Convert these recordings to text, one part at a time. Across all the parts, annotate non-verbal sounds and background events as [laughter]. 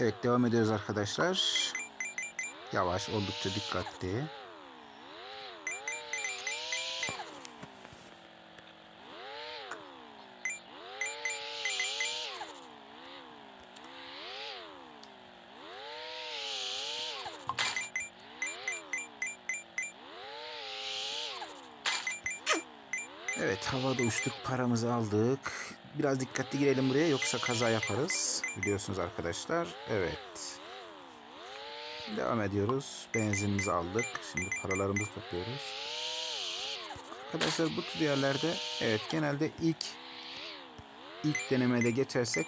Evet devam ediyoruz arkadaşlar. Yavaş oldukça dikkatli. Evet havada uçtuk paramızı aldık. Biraz dikkatli girelim buraya yoksa kaza yaparız. Biliyorsunuz arkadaşlar. Evet. Devam ediyoruz. Benzinimizi aldık. Şimdi paralarımızı topluyoruz. Arkadaşlar bu tür yerlerde evet genelde ilk ilk denemede geçersek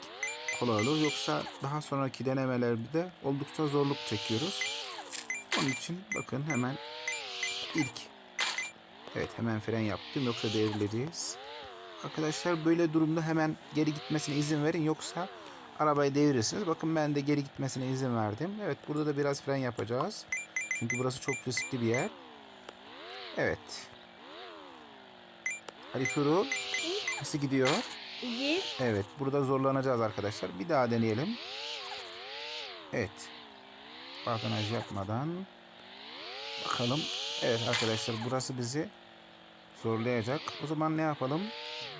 kolay olur. Yoksa daha sonraki denemelerde oldukça zorluk çekiyoruz. Onun için bakın hemen ilk Evet hemen fren yaptım yoksa devrileceğiz. Arkadaşlar böyle durumda hemen geri gitmesine izin verin yoksa arabayı devirirsiniz. Bakın ben de geri gitmesine izin verdim. Evet burada da biraz fren yapacağız. Çünkü burası çok riskli bir yer. Evet. Ali Turu nasıl gidiyor? İyi. Evet burada zorlanacağız arkadaşlar. Bir daha deneyelim. Evet. Bakanaj yapmadan bakalım. Evet arkadaşlar burası bizi zorlayacak. O zaman ne yapalım?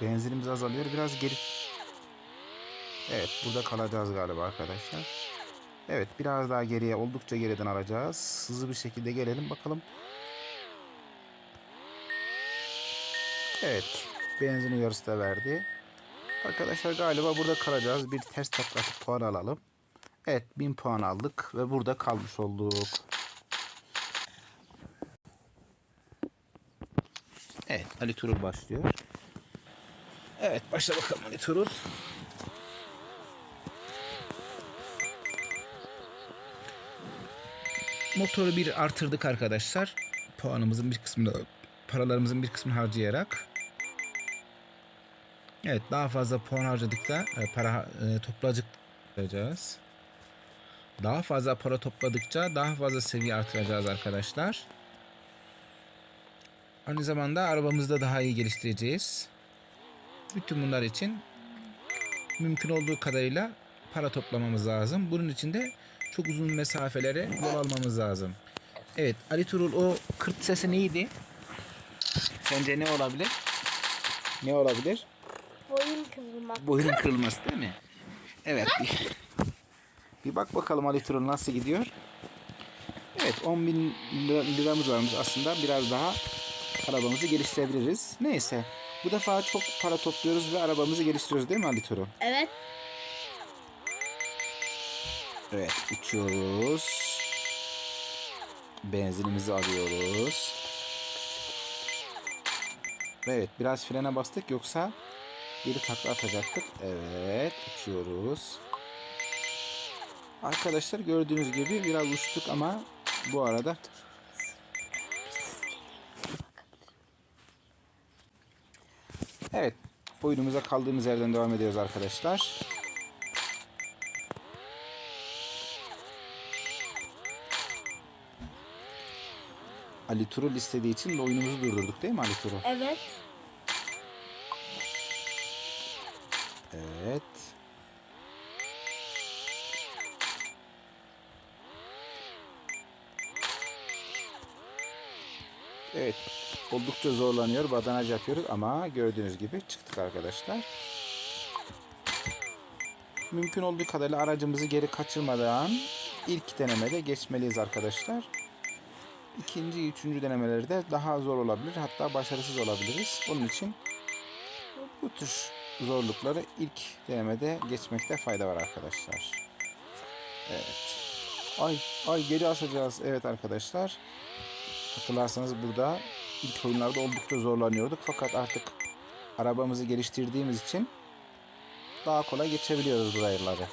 Benzinimiz azalıyor. Biraz geri... Evet burada kalacağız galiba arkadaşlar. Evet biraz daha geriye oldukça geriden alacağız. Hızlı bir şekilde gelelim bakalım. Evet benzinin yarısı da verdi. Arkadaşlar galiba burada kalacağız. Bir ters taklatıp puan alalım. Evet 1000 puan aldık ve burada kalmış olduk. Evet Ali Turul başlıyor. Evet başla bakalım Turul. Motoru bir artırdık arkadaşlar. Puanımızın bir kısmını paralarımızın bir kısmını harcayarak. Evet daha fazla puan harcadık da e, para e, toplayacağız. Daha fazla para topladıkça daha fazla seviye artıracağız arkadaşlar. Aynı zamanda arabamızı da daha iyi geliştireceğiz. Bütün bunlar için mümkün olduğu kadarıyla para toplamamız lazım. Bunun için de çok uzun mesafelere yol almamız lazım. Evet Ali Turul o kırt sesi neydi? Sence ne olabilir? Ne olabilir? Boyun kıvrılmak. Boyunun kırılması değil mi? Evet. Bir, bir bak bakalım Ali Turul nasıl gidiyor. Evet 10 bin lira- liramız varmış aslında. Biraz daha arabamızı geliştirebiliriz. Neyse. Bu defa çok para topluyoruz ve arabamızı geliştiriyoruz değil mi Ali Turul? Evet. Evet uçuyoruz. Benzinimizi alıyoruz. Evet biraz frene bastık yoksa geri takla atacaktık. Evet uçuyoruz. Arkadaşlar gördüğünüz gibi biraz uçtuk ama bu arada Evet oyunumuza kaldığımız yerden devam ediyoruz arkadaşlar. Ali Turul istediği için de oyunumuzu durdurduk değil mi Ali Turul? Evet. Evet. Evet. Oldukça zorlanıyor. Badanaj yapıyoruz ama gördüğünüz gibi çıktık arkadaşlar. Mümkün olduğu kadarıyla aracımızı geri kaçırmadan ilk denemede geçmeliyiz arkadaşlar. İkinci, üçüncü denemelerde daha zor olabilir. Hatta başarısız olabiliriz. Onun için bu tür zorlukları ilk denemede geçmekte fayda var arkadaşlar. Evet. Ay ay geri asacağız. Evet arkadaşlar. Hatırlarsanız burada ilk oyunlarda oldukça zorlanıyorduk. Fakat artık arabamızı geliştirdiğimiz için daha kolay geçebiliyoruz buraları.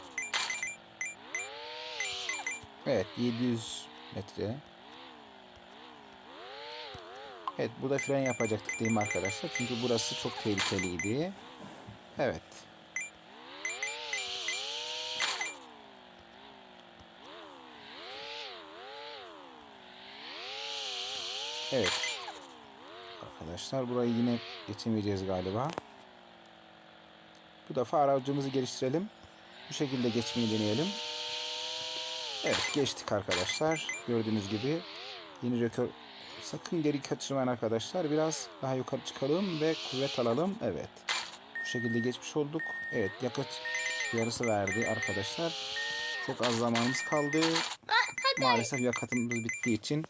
Evet 700 metre. Evet burada fren yapacaktık değil mi arkadaşlar? Çünkü burası çok tehlikeliydi. Evet. Evet. Arkadaşlar burayı yine geçemeyeceğiz galiba. Bu defa aracımızı geliştirelim. Bu şekilde geçmeyi deneyelim. Evet geçtik arkadaşlar. Gördüğünüz gibi yeni rekor. Sakın geri kaçırmayın arkadaşlar. Biraz daha yukarı çıkalım ve kuvvet alalım. Evet. Bu şekilde geçmiş olduk. Evet yakıt yarısı verdi arkadaşlar. Çok az zamanımız kaldı. Maalesef yakıtımız bittiği için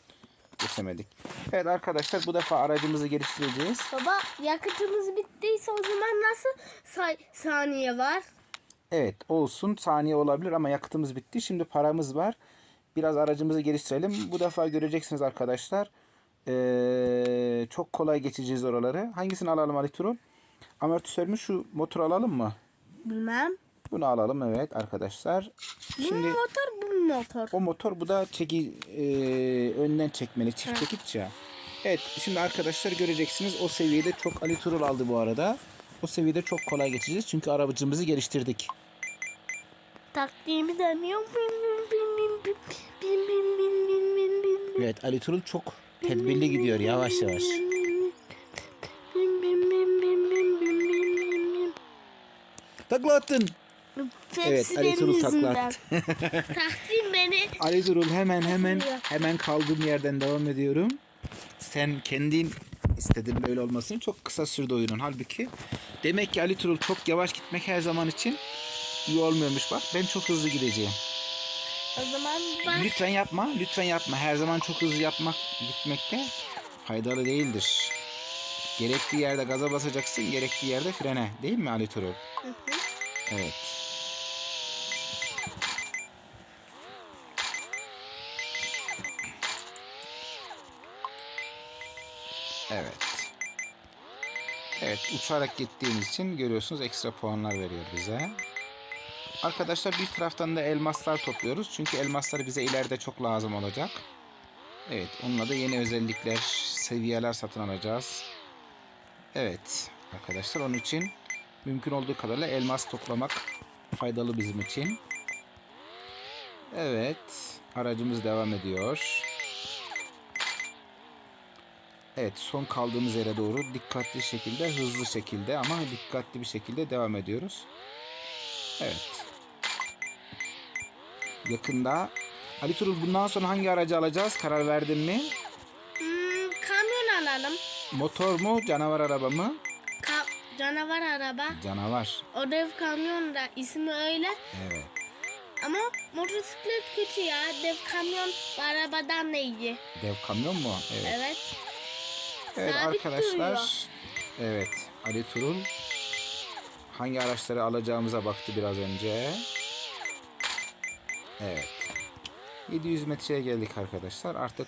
geçemedik. Evet arkadaşlar bu defa aracımızı geliştireceğiz. Baba yakıtımız bittiyse o zaman nasıl say- saniye var? Evet olsun saniye olabilir ama yakıtımız bitti. Şimdi paramız var. Biraz aracımızı geliştirelim. Bu defa göreceksiniz arkadaşlar. Ee, çok kolay geçeceğiz oraları. Hangisini alalım Ali Turul? Amortisör mü şu motor alalım mı? Bilmem. Bunu alalım evet arkadaşlar. Şimdi bu motor bu motor. O motor bu da çeki e, önden çekmeli çift evet. Evet şimdi arkadaşlar göreceksiniz o seviyede çok Ali Turul aldı bu arada. O seviyede çok kolay geçeceğiz çünkü arabacımızı geliştirdik. Taktiğimi deniyor. Evet Ali Turul çok tedbirli gidiyor yavaş yavaş. Takla attın. Evet, Ali benim Turul takla yüzümden. attı. [laughs] Taktiğim beni. Ali Turul hemen hemen hemen kaldığım yerden devam ediyorum. Sen kendin istedin böyle olmasını çok kısa sürdü oyunun. Halbuki demek ki Ali Turul çok yavaş gitmek her zaman için iyi olmuyormuş bak. Ben çok hızlı gideceğim. O zaman bak. Lütfen yapma, lütfen yapma. Her zaman çok hızlı yapmak gitmekte faydalı değildir. Gerektiği yerde gaza basacaksın, gerektiği yerde frene. Değil mi Ali Turul? Hı hı. Evet. Evet. Evet uçarak gittiğimiz için görüyorsunuz ekstra puanlar veriyor bize. Arkadaşlar bir taraftan da elmaslar topluyoruz. Çünkü elmaslar bize ileride çok lazım olacak. Evet onunla da yeni özellikler, seviyeler satın alacağız. Evet arkadaşlar onun için mümkün olduğu kadarıyla elmas toplamak faydalı bizim için. Evet aracımız devam ediyor. Evet son kaldığımız yere doğru dikkatli şekilde hızlı şekilde ama dikkatli bir şekilde devam ediyoruz. Evet. Yakında Ali Turul bundan sonra hangi aracı alacağız? Karar verdin mi? Hmm, kamyon alalım. Motor mu? Canavar araba mı? Ka- canavar araba. Canavar. O dev kamyon da ismi öyle. Evet. Ama motosiklet kötü ya. Dev kamyon arabadan da iyi. Dev kamyon mu? Evet. Evet. Evet Sabit arkadaşlar. duruyor. Evet Ali Turul hangi araçları alacağımıza baktı biraz önce. Evet. 700 metreye geldik arkadaşlar. Artık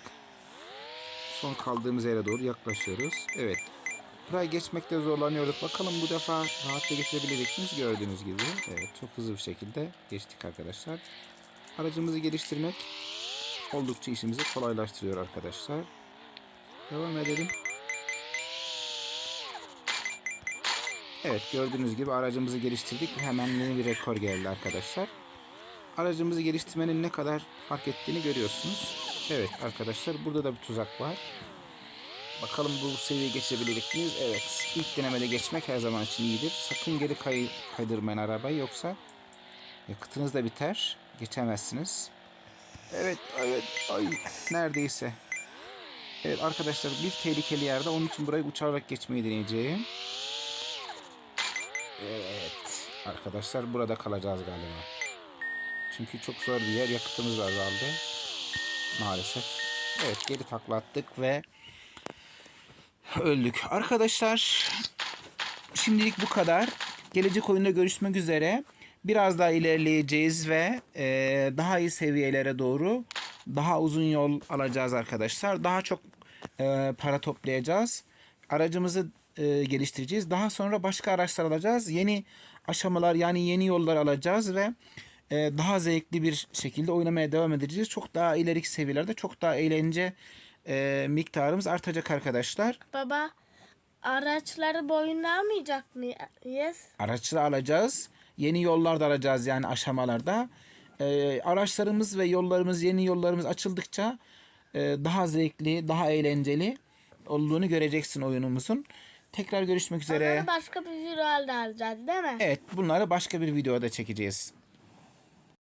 son kaldığımız yere doğru yaklaşıyoruz. Evet. Burayı geçmekte zorlanıyorduk. Bakalım bu defa rahatça geçebilecek miyiz? Gördüğünüz gibi. Evet çok hızlı bir şekilde geçtik arkadaşlar. Aracımızı geliştirmek oldukça işimizi kolaylaştırıyor arkadaşlar. Devam edelim. Evet gördüğünüz gibi aracımızı geliştirdik hemen yeni bir rekor geldi arkadaşlar. Aracımızı geliştirmenin ne kadar fark ettiğini görüyorsunuz. Evet arkadaşlar burada da bir tuzak var. Bakalım bu seviyeyi geçebilecek miyiz? Evet ilk denemede geçmek her zaman için iyidir. Sakın geri kay kaydırmayın arabayı yoksa yakıtınız da biter. Geçemezsiniz. Evet evet ay neredeyse. Evet arkadaşlar bir tehlikeli yerde onun için burayı uçarak geçmeyi deneyeceğim. Evet. Arkadaşlar burada kalacağız galiba. Çünkü çok zor bir yer. Yakıtımız azaldı. Maalesef. Evet geri takla attık ve öldük. Arkadaşlar şimdilik bu kadar. Gelecek oyunda görüşmek üzere. Biraz daha ilerleyeceğiz ve e, daha iyi seviyelere doğru daha uzun yol alacağız arkadaşlar. Daha çok e, para toplayacağız. Aracımızı e, geliştireceğiz. Daha sonra başka araçlar alacağız. Yeni aşamalar yani yeni yollar alacağız ve e, daha zevkli bir şekilde oynamaya devam edeceğiz. Çok daha ileriki seviyelerde çok daha eğlence e, miktarımız artacak arkadaşlar. Baba araçları boyunda almayacak mıyız? Araçları alacağız. Yeni yollar da alacağız yani aşamalarda. E, araçlarımız ve yollarımız, yeni yollarımız açıldıkça e, daha zevkli, daha eğlenceli olduğunu göreceksin oyunumuzun. Tekrar görüşmek üzere. Onları başka bir video alacağız değil mi? Evet bunları başka bir videoda çekeceğiz.